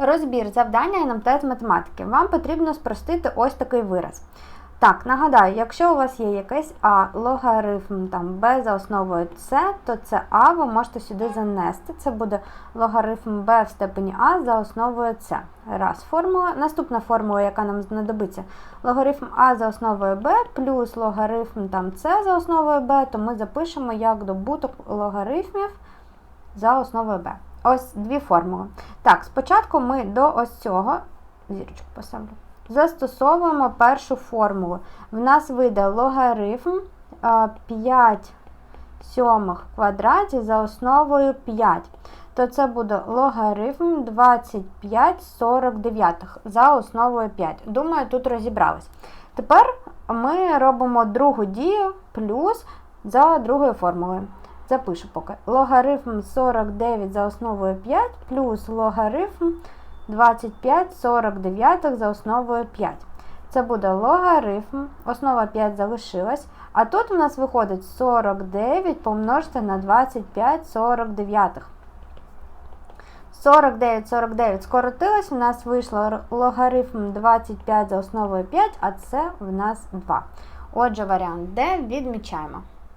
Розбір завдання НМТ з математики. Вам потрібно спростити ось такий вираз. Так, нагадаю, якщо у вас є якесь А, логарифм там Б за основою С, то це А ви можете сюди занести. Це буде логарифм Б в степені А за основою С. Раз формула. Наступна формула, яка нам знадобиться, логарифм А за основою Б плюс логарифм там С за основою Б, то ми запишемо як добуток логарифмів за основою Б. Ось дві формули. Так, спочатку ми до ось цього, зірочку поставлю, застосовуємо першу формулу. В нас вийде логарифм 5 сьомих в квадраті за основою 5. То це буде логарифм 25 49 за основою 5. Думаю, тут розібрались. Тепер ми робимо другу дію плюс за другою формулою. Запишу поки. Логарифм 49 за основою 5 плюс логарифм 25 49 за основою 5. Це буде логарифм, основа 5 залишилась. А тут у нас виходить 49 помножити на 25 49. 49 49 скоротилось, у нас вийшло логарифм 25 за основою 5, а це в нас 2. Отже, варіант D відмічаємо.